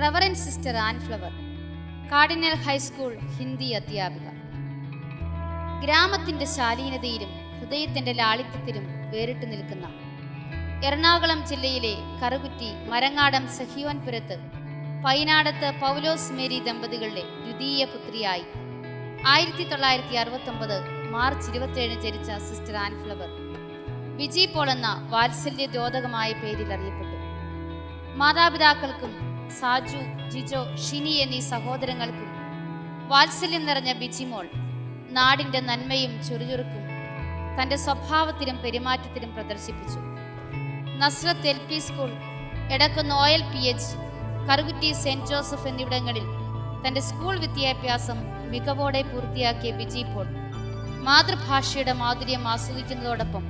Reverend sister Annflower cardinal high school Hindi അധ്യാപിക ഗ്രാമത്തിന്റെ ശാലീനതയിലും ഹൃദയത്തിന്റെ ലാളിത്യത്തിലും വേറിട്ട് നിൽക്കുന്ന എറണാകുളം ജില്ലയിലെ കറുകുറ്റി മരങ്ങാടം സഹിയോൻപുരത്ത് പൈനാടത്ത് പൗലോസ് മേരി ദമ്പതികളുടെ ദ്വിതീയ പുത്രിയായി ആയിരത്തി തൊള്ളായിരത്തി അറുപത്തി ഒമ്പത് മാർച്ച് ഇരുപത്തിയേഴ് ജനിച്ച സിസ്റ്റർ ആൻഫ്ലവർ വിജി പോൾ എന്ന വാത്സല്യ ദ്യോതകമായ പേരിൽ അറിയപ്പെട്ടു. മാതാപിതാക്കൾക്കും സാജു ജിജോ ഷിനി എന്നീ സഹോദരങ്ങൾക്കും വാത്സല്യം നിറഞ്ഞ ബിജിമോൾ നാടിന്റെ നന്മയും ചുറുചുറുക്കും തന്റെ സ്വഭാവത്തിലും പെരുമാറ്റത്തിലും പ്രദർശിപ്പിച്ചു. Nazareth L P school എടക്കുന്ന L P H Karukutty saint Joseph എന്നിവിടങ്ങളിൽ തന്റെ സ്കൂൾ വിദ്യാഭ്യാസം മികവോടെ പൂർത്തിയാക്കിയ ബിജി പോൾ മാതൃഭാഷയുടെ മാധുര്യം ആസ്വദിക്കുന്നതോടൊപ്പം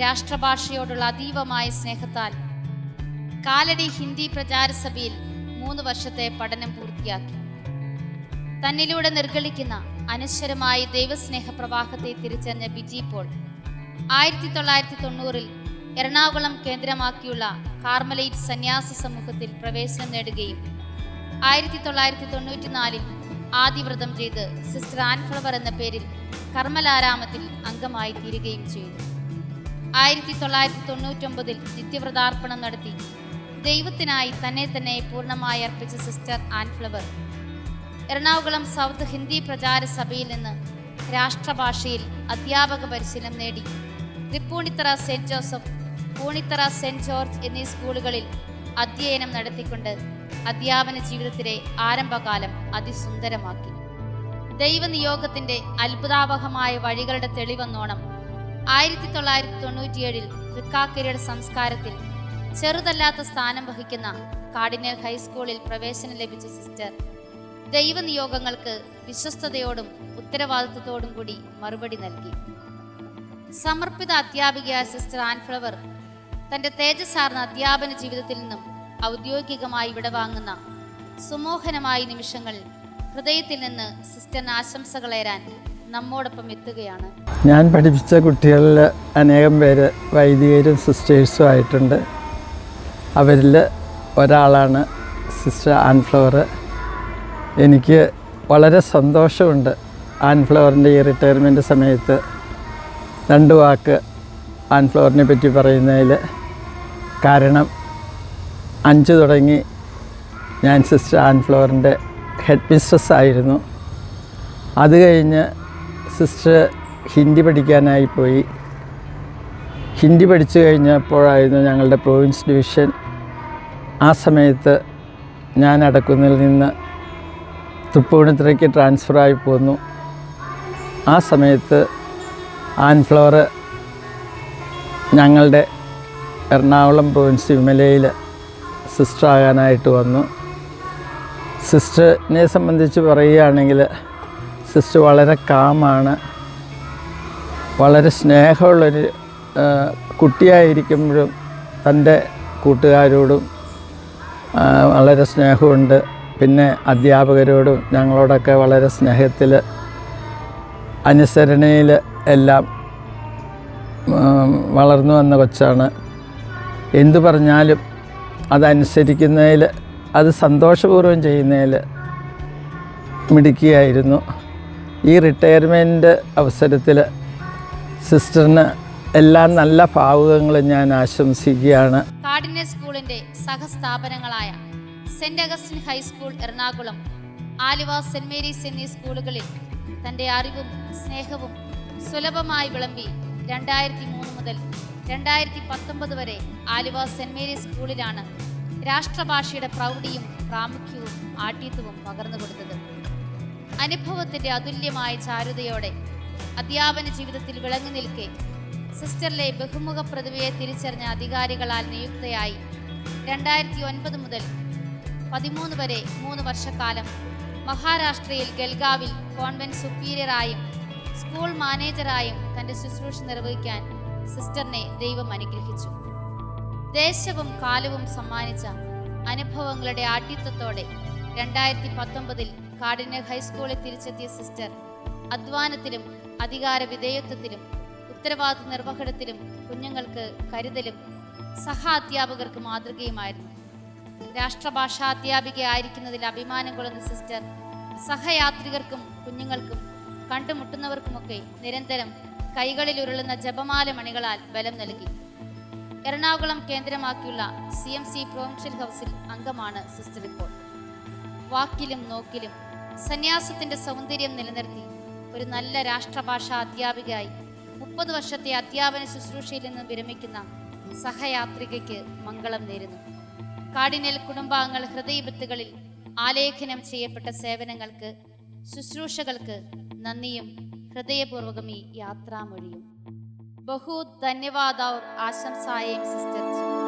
രാഷ്ട്രഭാഷയോടുള്ള അതീവമായ സ്നേഹത്താൽ കാലടി ഹിന്ദി പ്രചാര പ്രചാരസഭയിൽ മൂന്ന് വർഷത്തെ പഠനം പൂർത്തിയാക്കി. തന്നിലൂടെ നിർഗളിക്കുന്ന അനശ്വരമായ ദൈവസ്നേഹ പ്രവാഹത്തെ തിരിച്ചറിഞ്ഞ ബിജി പോൾ ആയിരത്തി തൊള്ളായിരത്തി തൊണ്ണൂറിൽ എറണാകുളം കേന്ദ്രമാക്കിയുള്ള കാർമലൈറ്റ് സന്യാസ സമൂഹത്തിൽ പ്രവേശനം നേടുകയും ആയിരത്തി തൊള്ളായിരത്തി തൊണ്ണൂറ്റിനാലിൽ ആദിവ്രതം ചെയ്ത് സിസ്റ്റർ ആൻഫ്ലവർ എന്ന പേരിൽ കർമ്മലാരാമത്തിൽ അംഗമായി തീരുകയും ചെയ്തു. ആയിരത്തി തൊള്ളായിരത്തി തൊണ്ണൂറ്റൊമ്പതിൽ നിത്യവ്രതാർപ്പണം നടത്തി ദൈവത്തിനായി തന്നെ തന്നെ പൂർണമായി അർപ്പിച്ച sister Annflower Ernakulam south Hindi പ്രചാര സഭയിൽ നിന്ന് രാഷ്ട്രഭാഷയിൽ അധ്യാപക പരിശീലനം നേടി. Thrippunithura saint Joseph Poonithura saint George എന്നീ സ്കൂളുകളിൽ അധ്യയനം നടത്തിക്കൊണ്ട് അധ്യാപന ജീവിതത്തിലെ ആരംഭകാലം അതിസുന്ദരമാക്കി. ദൈവനിയോഗത്തിന്റെ അത്ഭുതാവഹമായ വഴികളുടെ തെളിവെന്നോണം ആയിരത്തി തൊള്ളായിരത്തി തൊണ്ണൂറ്റിയേഴിൽ തൃക്കാക്കരയുടെ സംസ്കാരത്തിൽ ചെറുതല്ലാത്ത സ്ഥാനം വഹിക്കുന്ന കാർഡിനൽ ഹൈസ്കൂളിൽ പ്രവേശനം ലഭിച്ച സിസ്റ്റർ ദൈവനിയോഗങ്ങൾക്ക് വിശ്വസ്തയോടും ഉത്തരവാദിത്വത്തോടും കൂടി മറുപടി നൽകി. സമർപ്പിത അധ്യാപികയായ സിസ്റ്റർ ആൻഫ്ലവർ തന്റെ തേജസ്സാർന്ന അധ്യാപന ജീവിതത്തിൽ നിന്നും ഔദ്യോഗികമായി വിടവാങ്ങുന്ന സുമോഹനമായ നിമിഷങ്ങൾ ഹൃദയത്തിൽ നിന്ന് സിസ്റ്ററിന് ആശംസകളേരാൻ നമ്മോടൊപ്പം എത്തുകയാണ്. ഞാൻ പഠിപ്പിച്ച കുട്ടികളിൽ അനേകം പേര് വൈദികരും സിസ്റ്റേഴ്സും ആയിട്ടുണ്ട്. അവരിൽ ഒരാളാണ് സിസ്റ്റർ ആൻഫ്ലവർ എനിക്ക് വളരെ സന്തോഷമുണ്ട് ആൻഫ്ലവറിന്റെ ഈ റിട്ടയർമെന്റ് സമയത്ത് രണ്ട് വാക്ക് ആൻഫ്ലവറിനെ പറ്റി പറയുന്നതിൽ. കാരണം അഞ്ച് തുടങ്ങി ഞാൻ സിസ്റ്റർ ആൻഫ്ലവറിന്റെ ഹെഡ് മിസ്ട്രസ് ആയിരുന്നു. അത് കഴിഞ്ഞ് സിസ്റ്റർ ഹിന്ദി പഠിക്കാനായി പോയി. ഹിന്ദി പഠിച്ചു കഴിഞ്ഞപ്പോഴായിരുന്നു ഞങ്ങളുടെ പ്രൊവിൻസ് ഡിവിഷൻ ആ സമയത്ത് ഞാൻ അടക്കുന്നതിൽ നിന്ന് തൃപ്പൂണിത്തുറയ്ക്ക് ട്രാൻസ്ഫറായി പോന്നു. ആ സമയത്ത് ആൻഫ്ലവർ ഞങ്ങളുടെ എറണാകുളം പ്രൊവിൻസ് വിമലയിൽ സിസ്റ്റർ ആകാനായിട്ട് വന്നു. സിസ്റ്ററിനെ സംബന്ധിച്ച് പറയുകയാണെങ്കിൽ സിസ്റ്റർ വളരെ കാമാണ് വളരെ സ്നേഹമുള്ളൊരു കുട്ടിയായിരിക്കുമ്പോഴും തന്റെ കൂട്ടുകാരോടും വളരെ സ്നേഹമുണ്ട്. പിന്നെ അധ്യാപകരോടും ഞങ്ങളോടൊക്കെ വളരെ സ്നേഹത്തിൽ അനുസരണയിൽ എല്ലാം വളർന്നു വന്ന കൊച്ചാണ്. എന്തു പറഞ്ഞാലും അതനുസരിക്കുന്നതിൽ അത് സന്തോഷപൂർവം ചെയ്യുന്നതിൽ മിടുക്കിയായിരുന്നു. ഈ റിട്ടയർമെന്റ് അവസരത്തിൽ സിസ്റ്ററിന് എല്ലാ നല്ല ഭാവുകങ്ങളും ഞാൻ ആശംസിക്കുകയാണ്. സ്കൂളിന്റെ സഹസ്ഥാപനങ്ങളായ saint Augustine high school Ernakulam Aluva saint Mary's എന്നീ സ്കൂളുകളിൽ തന്റെ അറിവും സ്നേഹവും സുലഭമായി വിളമ്പി രണ്ടായിരത്തി മൂന്ന് മുതൽ രണ്ടായിരത്തി പത്തൊമ്പത് വരെ ആലുവ സെന്റ് മേരീസ് സ്കൂളിലാണ് രാഷ്ട്രഭാഷയുടെ പ്രൗഢിയും പ്രാമുഖ്യവും ആഠ്യത്വവും പകർന്നു കൊടുത്തത്. അനുഭവത്തിന്റെ അതുല്യമായ ചാരുതയോടെ അധ്യാപന ജീവിതത്തിൽ വിളങ്ങി നിൽക്കെ സിസ്റ്ററിലെ ബഹുമുഖ പ്രതിഭയെ തിരിച്ചറിഞ്ഞ അധികാരികളാൽ നിയുക്തയായി. രണ്ടായിരത്തി ഒൻപത് മുതൽ പതിമൂന്ന് വരെ മൂന്ന് വർഷക്കാലം മഹാരാഷ്ട്രയിൽ ഗൽഗാവിൽ കോൺവെന്റ് സുപ്പീരിയറായും സ്കൂൾ മാനേജറായും തന്റെ ശുശ്രൂഷ നിർവഹിക്കാൻ സിസ്റ്ററിനെ ദൈവം അനുഗ്രഹിച്ചു. ദേശവും കാലവും സമ്മാനിച്ച അനുഭവങ്ങളുടെ ആഠ്യത്വത്തോടെ രണ്ടായിരത്തി പത്തൊമ്പതിൽ കാഠിന്യ ഹൈസ്കൂളിൽ തിരിച്ചെത്തിയ സിസ്റ്റർ അധ്വാനത്തിലും അധികാര വിധേയത്വത്തിലും ഉത്തരവാദിത്വ നിർവഹണത്തിലും കുഞ്ഞുങ്ങൾക്ക് കരുതലും സഹ അധ്യാപകർക്ക് മാതൃകയുമായിരുന്നു. രാഷ്ട്രഭാഷാ അധ്യാപികയായിരിക്കുന്നതിൽ അഭിമാനം കൊള്ളുന്ന സിസ്റ്റർ സഹയാത്രികർക്കും കുഞ്ഞുങ്ങൾക്കും കണ്ടുമുട്ടുന്നവർക്കുമൊക്കെ നിരന്തരം കൈകളിൽ ഉരുളുന്ന ജപമാല മണികളാൽ ബലം നൽകി. എറണാകുളം കേന്ദ്രമാക്കിയുള്ള സി എം സി പ്രൊവിൻഷ്യൽ ഹൗസിൽ അംഗമാണ് സിസ്റ്റർ ഇപ്പോൾ. വാക്കിലും നോക്കിലും സന്യാസത്തിന്റെ സൗന്ദര്യം നിലനിർത്തി ഒരു നല്ല രാഷ്ട്രഭാഷാ അധ്യാപികയായി മുപ്പത് വർഷത്തെ അധ്യാപന ശുശ്രൂഷയിൽ നിന്ന് വിരമിക്കുന്ന സഹയാത്രികയ്ക്ക് മംഗളം നേരുന്നു. കാടിനൽ കുടുംബാംഗങ്ങൾ ഹൃദയബത്തുകളിൽ ആലേഖനം ചെയ്യപ്പെട്ട സേവനങ്ങൾക്ക് ശുശ്രൂഷകൾക്ക് നന്ദിയും ഹൃദയപൂർവകം ഈ യാത്രാമൊഴിയും. ബഹു ധന്യവാദ ആശംസായും സിസ്റ്റർ.